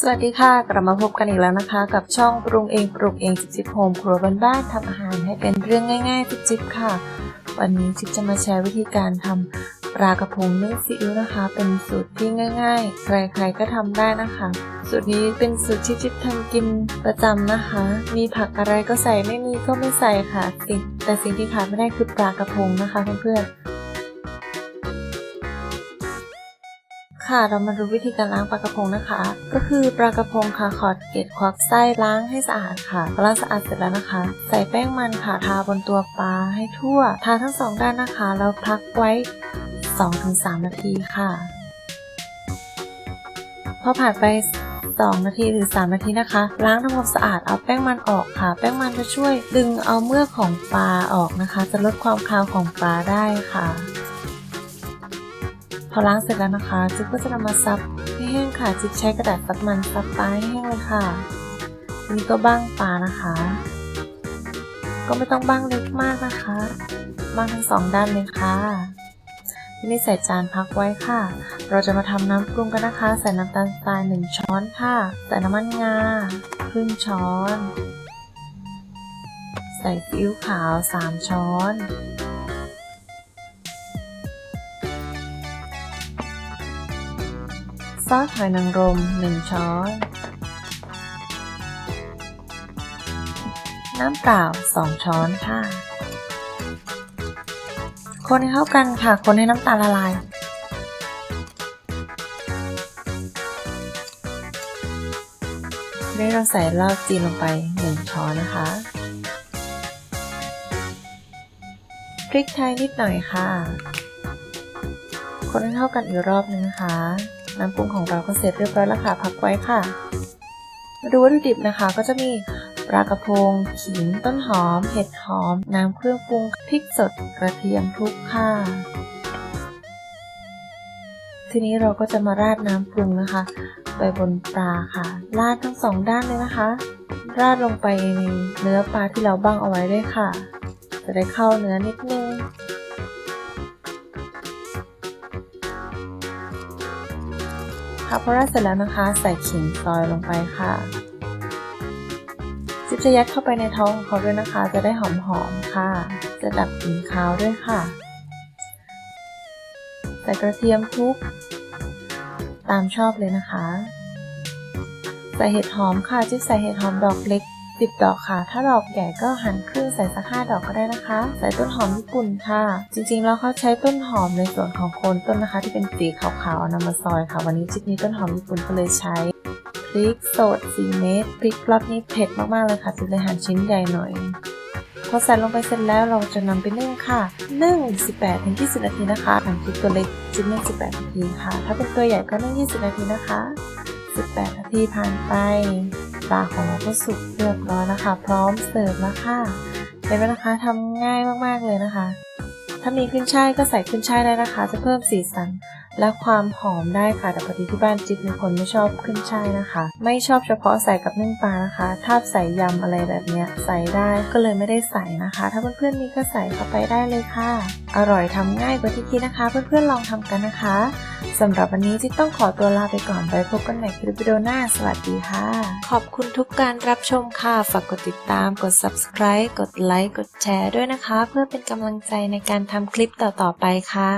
สวัสดีค่ะ กลับมาพบกันอีกแล้วนะคะ กับช่องปรุงเองปรุงเองจิบจิบโฮมครัวบ้านๆทำอาหารให้เป็นเรื่องง่ายๆจิบจิบค่ะ วันนี้จิบจะมาแชร์วิธีการทำปลากระพงนึ่งซีอิ๊วนะคะ เป็นสูตรที่ง่าย ๆ ใครๆก็ทำได้นะคะ สูตรนี้เป็นสูตรที่จิบทำกินประจำนะคะ มีผักอะไรก็ใส่ไม่มีก็ไม่ใส่ค่ะสิ่งแต่สิ่งที่ขาดไม่ได้คือปลากระพงนะคะเพื่อนๆ ค่ะเรามาดูวิธีการล้างปลากระพงนะคะ ก็คือปลากระพงค่ะขอดเกล็ดควักไส้ล้างให้สะอาดค่ะล้างสะอาดเสร็จแล้วนะคะ ใส่แป้งมันค่ะทาบนตัวปลาให้ทั่ว ทาทั้งสองด้านนะคะแล้วพักไว้ 2-3 นาทีค่ะ พอผ่านไป 2 นาทีหรือ 3 นาทีนะคะ ล้างทำความสะอาดเอาแป้งมันออกค่ะ แป้งมันจะช่วยดึงเอาเมือกของปลาออกนะคะ จะลดความคาวของปลาได้ค่ะ พอล้างเสร็จแล้วนะคะ จิ๊บก็จะนำมาซับให้แห้งค่ะ จิ๊บใช้กระดาษซับมันซับปลาให้แห้งเลยค่ะ นี้ก็บ้างปลานะคะ ก็ไม่ต้องบ้างเล็กมากนะคะบ้างทั้งสองด้านเลยค่ะทีนี้ใส่จานพักไว้ค่ะ เราจะมาทำน้ำปรุงกันนะคะ ใส่น้ำตาลทรายหนึ่งช้อนค่ะ ใส่น้ำมันงาครึ่งช้อน ใส่ซีอิ๊วขาวสามช้อน ซอสหอยนางรม 1 ช้อน น้ำเปล่า 2 ช้อนค่ะ คนให้เข้ากันค่ะ คนให้น้ำตาลละลายนี่เราใส่เหล้าจีนลงไป 1 ช้อนนะคะ พริกไทยนิดหน่อยค่ะคนให้เข้ากันอีกรอบนึงนะคะ น้ำปรุงของเราก็เสร็จเรียบร้อยแล้วค่ะ พักไว้ค่ะ มาดูวัตถุดิบนะคะ ก็จะมีปลากระพง ขิง ต้นหอม เห็ดหอม น้ำเครื่องปรุง พริกสด กระเทียมทุกค่ะ ทีนี้เราก็จะมาราดน้ำปรุงนะคะ ไปบนปลาค่ะ ราดทั้งสองด้านเลยนะคะ ราดลงไปในเนื้อปลาที่เราบ้างเอาไว้ด้วยค่ะ จะได้เข้าเนื้อนิดนึง ค่ะพอราดเสร็จแล้วนะคะ ใส่ขิงซอยลงไปค่ะจิ๊บจะยัดเข้าไปในท้องของเขาด้วยนะคะ จะได้หอมๆค่ะ จะดับกลิ่นคาวด้วยค่ะ ใส่กระเทียมทุบตามชอบเลยนะคะ ใส่เห็ดหอมค่ะจิ๊บใส่เห็ดหอมดอกเล็ก สิบดอกค่ะ ถ้าดอกใหญ่ก็หั่นครึ่งใส่สักห้าดอกก็ได้นะคะ ใส่ต้นหอมญี่ปุ่นค่ะ จริงๆแล้วเขาใช้ต้นหอมในส่วนของโคนต้นนะคะ ที่เป็นสีขาวๆเอานำมาซอยค่ะ วันนี้จิ๊บมีต้นหอมญี่ปุ่นก็เลยใช้พริกสด4เม็ดพริกรอบนี้เผ็ดมากๆเลยค่ะจิ๊บเลยหั่นชิ้นใหญ่หน่อยพอใส่ลงไปเสร็จแล้วเราจะนำไปนึ่งค่ะนึ่ง18-20 นาทีนะคะหนังพริกตัวเล็กจิ๊บนึ่ง18 นาทีค่ะ ถ้าเป็นตัวใหญ่ก็นึ่ง20 นาทีนะคะ 18 นาทีผ่านไป ปลาของเราก็สุกเรียบร้อยนะคะ พร้อมเสิร์ฟแล้วค่ะเห็นไหมนะคะทำง่ายมากๆเลยนะคะ ถ้ามีขึ้นช่ายก็ใส่ขึ้นช่ายได้นะคะ จะเพิ่มสีสัน และความหอมได้ค่ะแต่ปกติที่บ้านจิ๊บเป็นคนไม่ชอบขึ้นช่ายนะคะ ไม่ชอบเฉพาะใส่กับนึ่งปลานะคะ ถ้าใส่ยำอะไรแบบเนี้ยใส่ได้ก็เลยไม่ได้ใส่นะคะ ถ้าเพื่อนๆมีก็ใส่เข้าไปได้เลยค่ะ อร่อยทำง่ายกว่าที่คิดนะคะ เพื่อนๆลองทำกันนะคะสำหรับวันนี้จิ๊บต้องขอตัวลาไปก่อนไว้พบกันใหม่คลิปวิดีโอหน้า สวัสดีค่ะ ขอบคุณทุกการรับชมค่ะ ฝากกดติดตาม กด subscribe กดไลค์ กดแชร์ด้วยนะคะ เพื่อเป็นกำลังใจในการทำคลิปต่อๆไปค่ะ